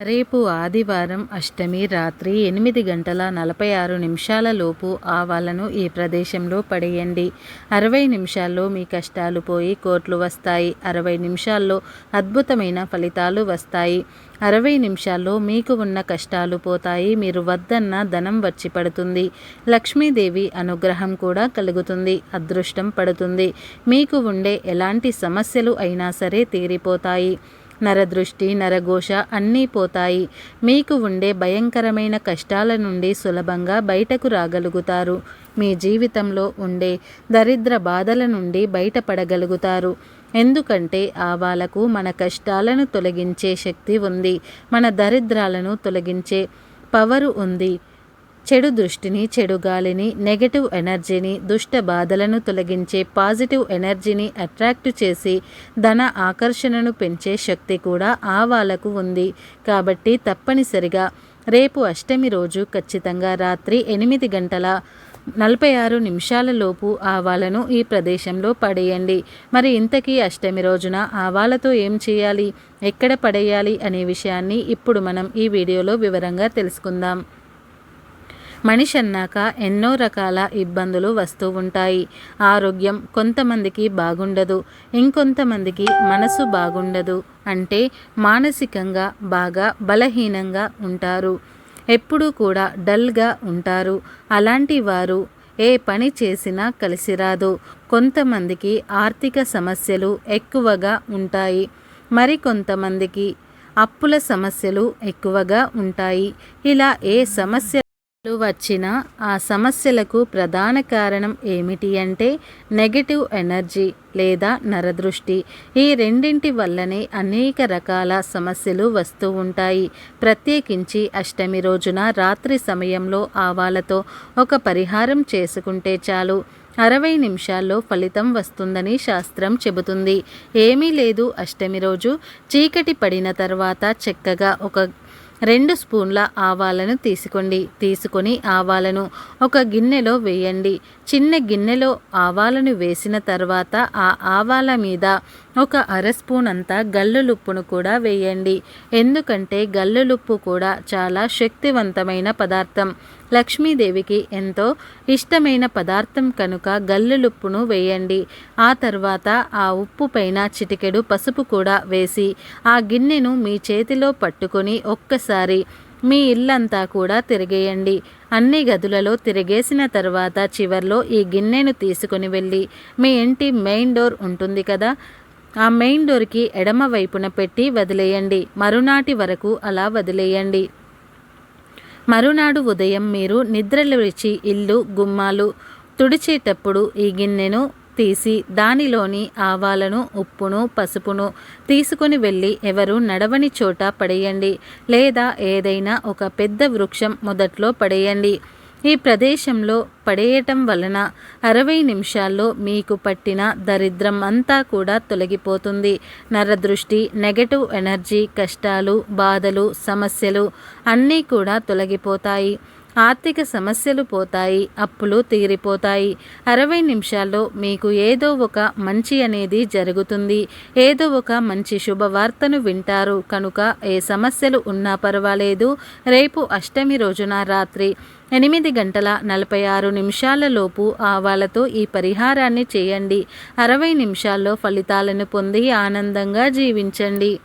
రేపు ఆదివారం అష్టమి రాత్రి ఎనిమిది గంటల నలభై ఆరు నిమిషాల లోపు ఆవాలను ఈ ప్రదేశంలో పడేయండి. అరవై నిమిషాల్లో మీ కష్టాలు పోయి కోట్లు వస్తాయి. అరవై నిమిషాల్లో అద్భుతమైన ఫలితాలు వస్తాయి. అరవై నిమిషాల్లో మీకు ఉన్న కష్టాలు పోతాయి. మీరు వద్దన్న ధనం వచ్చి పడుతుంది. లక్ష్మీదేవి అనుగ్రహం కూడా కలుగుతుంది. అదృష్టం పడుతుంది. మీకు ఉండే ఎలాంటి సమస్యలు అయినా సరే తీరిపోతాయి. నరదృష్టి నరఘోష అన్నీ పోతాయి. మీకు ఉండే భయంకరమైన కష్టాల నుండి సులభంగా బయటకు రాగలుగుతారు. మీ జీవితంలో ఉండే దరిద్ర బాధల నుండి బయటపడగలుగుతారు. ఎందుకంటే ఆవాలకు మన కష్టాలను తొలగించే శక్తి ఉంది. మన దరిద్రాలను తొలగించే పవరు ఉంది. చెడు దృష్టిని చెడు గాలిని నెగటివ్ ఎనర్జీని దుష్ట బాధలను తొలగించే పాజిటివ్ ఎనర్జీని అట్రాక్ట్ చేసి ధన ఆకర్షణను పెంచే శక్తి కూడా ఆవాలకు ఉంది. కాబట్టి తప్పనిసరిగా రేపు అష్టమి రోజు ఖచ్చితంగా రాత్రి ఎనిమిది గంటల నలభై ఆరు నిమిషాలలోపు ఆవాలను ఈ ప్రదేశంలో పడేయండి. మరి ఇంతకీ అష్టమి రోజున ఆవాలతో ఏం చేయాలి? ఎక్కడ పడేయాలి? అనే విషయాన్ని ఇప్పుడు మనం ఈ వీడియోలో వివరంగా తెలుసుకుందాం. మనిషి అన్నాక ఎన్నో రకాల ఇబ్బందులు వస్తూ ఉంటాయి. ఆరోగ్యం కొంతమందికి బాగుండదు ఇంకొంతమందికి మనసు బాగుండదు అంటే మానసికంగా బాగా బలహీనంగా ఉంటారు. ఎప్పుడూ కూడా డల్గా ఉంటారు. అలాంటి వారు ఏ పని చేసినా కలిసి రాదు కొంతమందికి ఆర్థిక సమస్యలు ఎక్కువగా ఉంటాయి. మరికొంతమందికి అప్పుల సమస్యలు ఎక్కువగా ఉంటాయి. ఇలా ఏ సమస్య వచ్చిన ఆ సమస్యలకు ప్రధాన కారణం ఏమిటి అంటే నెగటివ్ ఎనర్జీ లేదా నరదృష్టి. ఈ రెండింటి వల్లనే అనేక రకాల సమస్యలు వస్తూ ఉంటాయి. ప్రత్యేకించి అష్టమి రోజున రాత్రి సమయంలో ఆవాలతో ఒక పరిహారం చేసుకుంటే చాలు. అరవై నిమిషాల్లో ఫలితం వస్తుందని శాస్త్రం చెబుతుంది. ఏమీ లేదు అష్టమి రోజు. చీకటి పడిన తర్వాత చక్కగా ఒక రెండు స్పూన్ల ఆవాలను తీసుకోండి. తీసుకొని ఆవాలను ఒక గిన్నెలో వేయండి. చిన్న గిన్నెలో ఆవాలను వేసిన తర్వాత ఆ ఆవాల మీద ఒక అర స్పూన్ అంతా గల్లులుప్పును కూడా వేయండి. ఎందుకంటే గల్లులుప్పు కూడా చాలా శక్తివంతమైన పదార్థం. లక్ష్మీదేవికి ఎంతో ఇష్టమైన పదార్థం కనుక గల్లులుప్పును వేయండి. ఆ తర్వాత ఆ ఉప్పు పైన చిటికెడు పసుపు కూడా వేసి ఆ గిన్నెను మీ చేతిలో పట్టుకొని ఒక్కసారి మీ ఇల్లంతా కూడా తిరిగేయండి. అన్ని గదులలో తిరిగేసిన తర్వాత చివర్లో ఈ గిన్నెను తీసుకుని వెళ్ళి మీ ఇంటి మెయిన్ డోర్ ఉంటుంది కదా ఆ మెయిన్ డోర్కి ఎడమ వైపున పెట్టి వదిలేయండి. మరునాటి వరకు అలా వదిలేయండి. మరునాడు ఉదయం మీరు నిద్రలేచి ఇల్లు గుమ్మాలు తుడిచేటప్పుడు ఈ గిన్నెను తీసి దానిలోని ఆవాలను ఉప్పును పసుపును తీసుకుని వెళ్ళి ఎవరు నడవని చోట పడేయండి లేదా ఏదైనా ఒక పెద్ద వృక్షం మొదట్లో పడేయండి. ఈ ప్రదేశంలో పడేయటం వలన అరవై నిమిషాల్లో మీకు పట్టిన దరిద్రం అంతా కూడా తొలగిపోతుంది. నరదృష్టి నెగటివ్ ఎనర్జీ కష్టాలు బాధలు సమస్యలు అన్నీ కూడా తొలగిపోతాయి. ఆర్థిక సమస్యలు పోతాయి అప్పులు తీరిపోతాయి. అరవై నిమిషాల్లో మీకు ఏదో ఒక మంచి అనేది జరుగుతుంది. ఏదో ఒక మంచి శుభవార్తను వింటారు. కనుక ఏ సమస్యలు ఉన్నా పర్వాలేదు. రేపు అష్టమి రోజున రాత్రి ఎనిమిది గంటల నలభై ఆరు నిమిషాల లోపు ఆవాలతో ఈ పరిహారాన్ని చేయండి. అరవై నిమిషాల్లో ఫలితాలను పొంది ఆనందంగా జీవించండి.